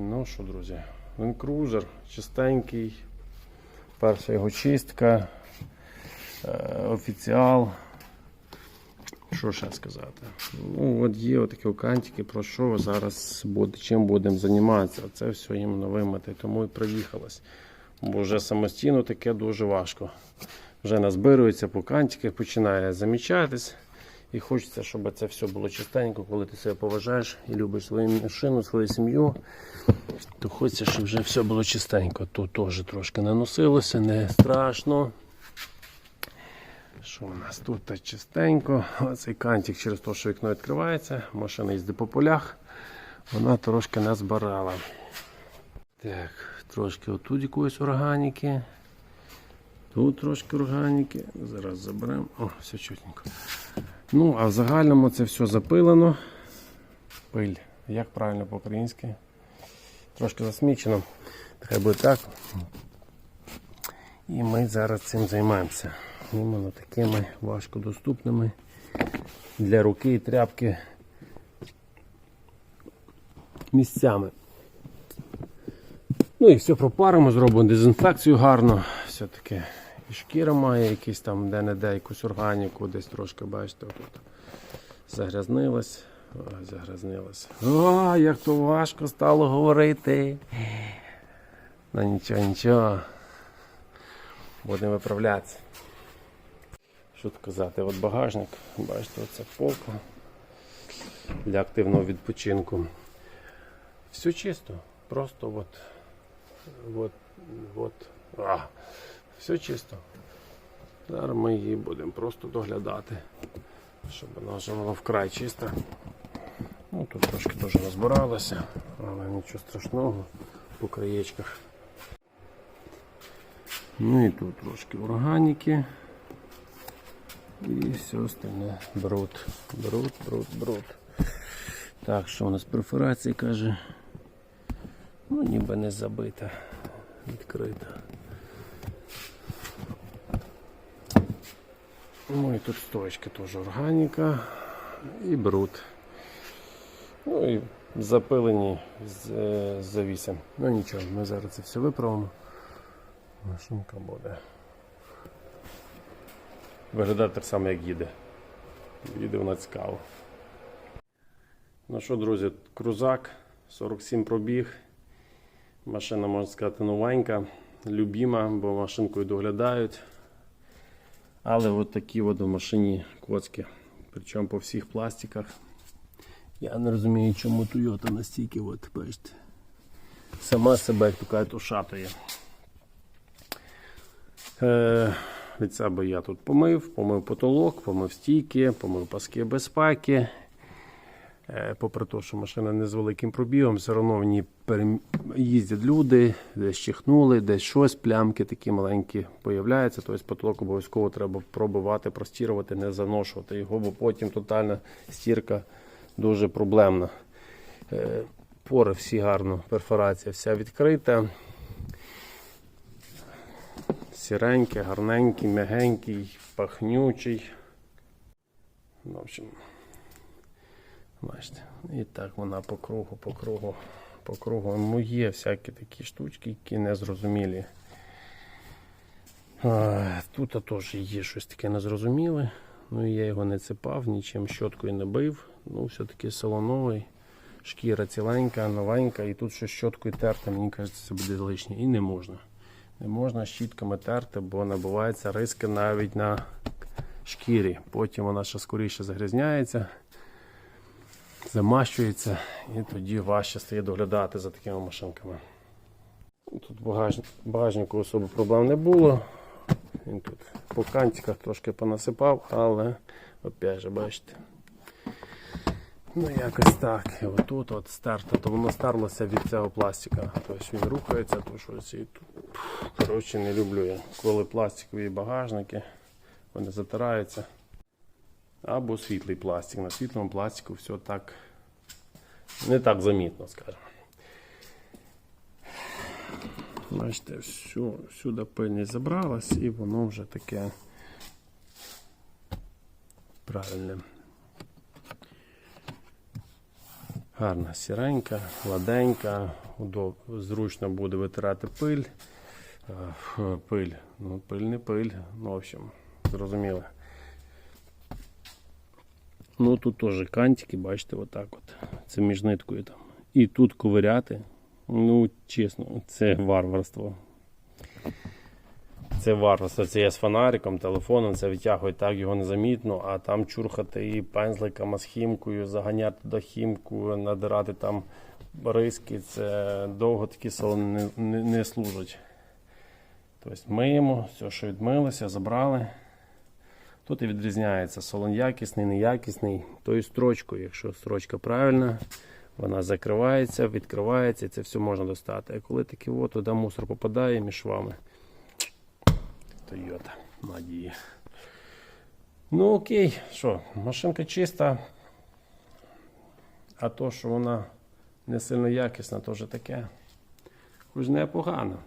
Ну що, друзі, Cruiser чистенький. Перша його чистка. Е, офіціал. Що ще сказати? Ну, от є отакі окантики, про що зараз буде, чим будемо займатися. Це все їм вимити, тому і приїхалось. Бо вже самостійно таке дуже важко. Вже назбирується по кантиках, починає замічатись. І хочеться, щоб це все було чистенько, коли ти себе поважаєш і любиш свою машину, свою сім'ю, то хочеться, щоб вже все було чистенько. Тут теж трошки наносилося, не страшно. Що у нас тут та чистенько? Оцей кантик через те, що вікно відкривається, машина їздить по полях, вона трошки не збирала. Так, трошки отут якоїсь органіки. Тут трошки органіки. Зараз заберемо. О, все чутненько. Ну, а в загальному це все запилено. Пиль. Як правильно по-українськи? Трошки засмічено. Хай буде так. І ми зараз цим займаємося. Іменно такими важкодоступними для руки і тряпки місцями. Ну і все пропаримо, зробимо дезінфекцію гарно. Все-таки і шкіра має якісь там де-не-де якусь органіку, десь трошки, бачите, тут загрязнилась. Загрязнилась. О, як то важко стало говорити. Ну нічого, нічого. Будемо виправлятися. Що тут казати? От багажник, бачите, оце полка для активного відпочинку. Все чисто. Просто от, от, от, а, все чисто. Зараз ми її будемо просто доглядати, щоб вона вже була вкрай чиста. Ну, тут трошки теж розбиралося, але нічого страшного по краєчках. Ну і тут трошки органіки. І все остальне бруд. Бруд, бруд, бруд. Так, що у нас перфорація каже. Ну, ніби не забита, відкрита. Ну і тут стоечки теж органіка і бруд. Ну і запилені з, е, з завісом. Ну нічого, ми зараз це все виправимо. Машинка буде. Виглядає так само, як їде. Їде вона цікаво. Ну що, друзі, крузак, 47 пробіг. Машина, можна сказати, новенька, любима, бо машинкою доглядають. Але от такі от в машині коцки. Причому по всіх пластиках. Я не розумію, чому Toyota настільки, от, бачите, сама себе, як то кажуть, ушатує. Е, від себе я тут помив, помив потолок, помив стійки, помив паски безпеки. Е, попри те, що машина не з великим пробігом, все одно в ній їздять люди, десь чихнули, десь щось, плямки такі маленькі появляються. Тобто потолок обов'язково треба пробивати, простірувати, не заношувати його, бо потім тотальна стірка дуже проблемна. Е, Пори всі гарно, перфорація вся відкрита. Сіренький, гарненький, м'ягенький, пахнючий. В общем, бачите, і так вона по кругу, по кругу, по кругу. Ну, є всякі такі штучки, які незрозумілі. Тут теж є щось таке незрозуміле. Ну я його не цепав, нічим щоткою не бив. Ну, все-таки салоновий. Шкіра ціленька, новенька, і тут щось щоткою терти, мені кажеться, це буде лишнє. І не можна. Не можна щітками терти, бо набуваються риски навіть на шкірі. Потім вона ще скоріше загрязняється, замащується, і тоді важче стає доглядати за такими машинками. Тут багаж... багажнику особо проблем не було. Він тут по кантиках трошки понасипав, але опять же, бачите. Ну якось так. І отут от стерто, то воно стерлося від цього пластика. Тобто він рухається, то щось і тут. Коротше, не люблю я. Коли пластикові багажники, вони затираються. Або світлий пластик. На світлому пластику все так не так замітно, скажімо. Бачите, все, всюди пильність забралась і воно вже таке правильне. Гарна сіренька, гладенька, удоб- зручно буде витирати пиль. Е, Пиль, ну пиль не пиль, ну, в общем, зрозуміло. Ну тут теж кантики, бачите, отак от. Це між ниткою там. І тут ковиряти. Ну, чесно, це варварство. Це варварство. Це я з фонариком, телефоном, це витягує так його незамітно, а там чурхати і пензликами з хімкою, заганяти до хімку, надирати там риски, це довго такі салони не, не, не служать. Тобто миємо, все, що відмилося, забрали. Тут і відрізняється солон якісний, неякісний. Тою строчкою, якщо строчка правильна, вона закривається, відкривається, і це все можна достати. А коли таке от, туди мусор попадає між вами. Тойота, надії. Ну окей, що, машинка чиста. А то, що вона не сильно якісна, то вже таке. Хоч непогано.